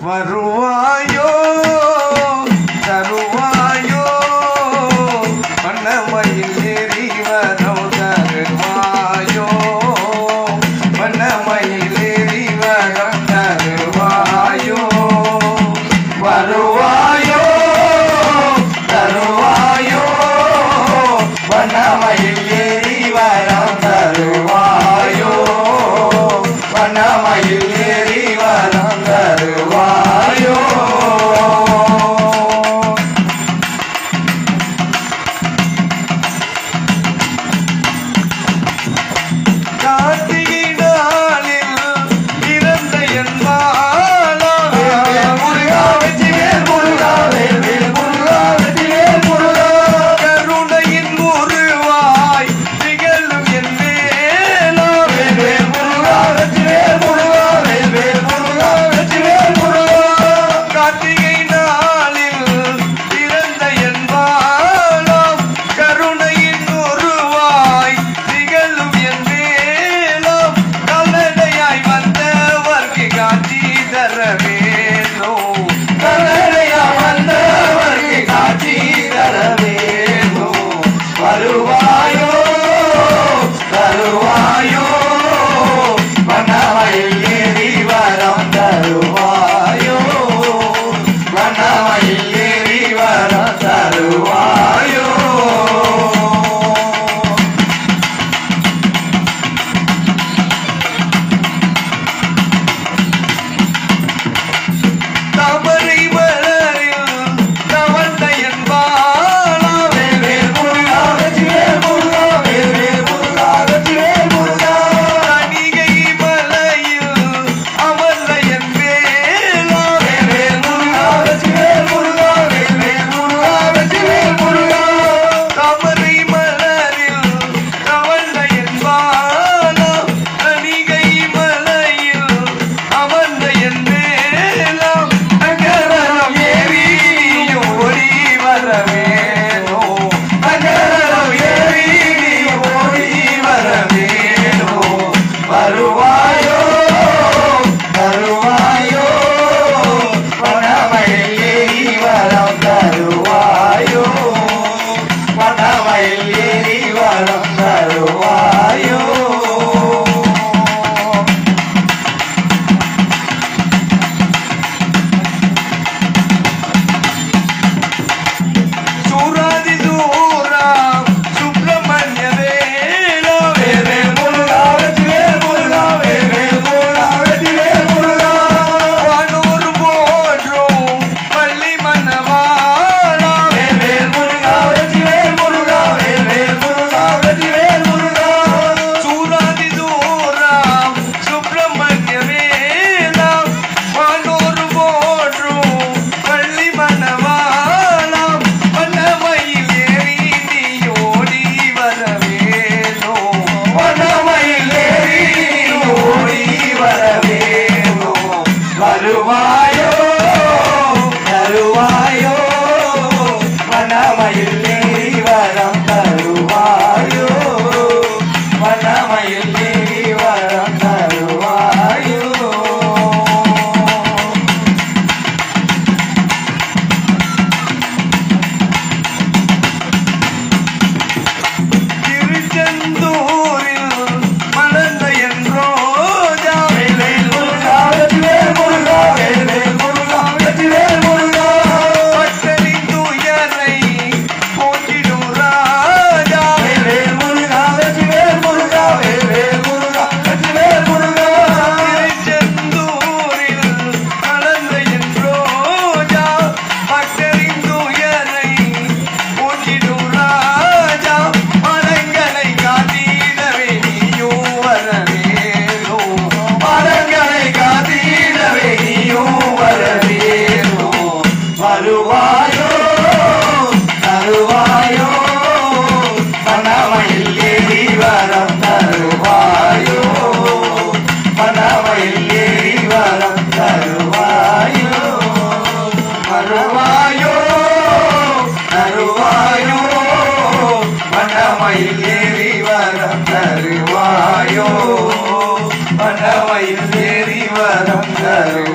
வருவாயோ? தருவாயோ? வண்ணமயில் ஏறி வரம் தருவாயோ? வண்ணமயில் ஏறி வரம் தருவாயோ? வருவாயோ? தருவாயோ? வண்ணமயில் ஏறி வரம் தருவாயோ? வண்ண சரணமே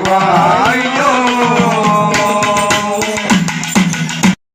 வரம்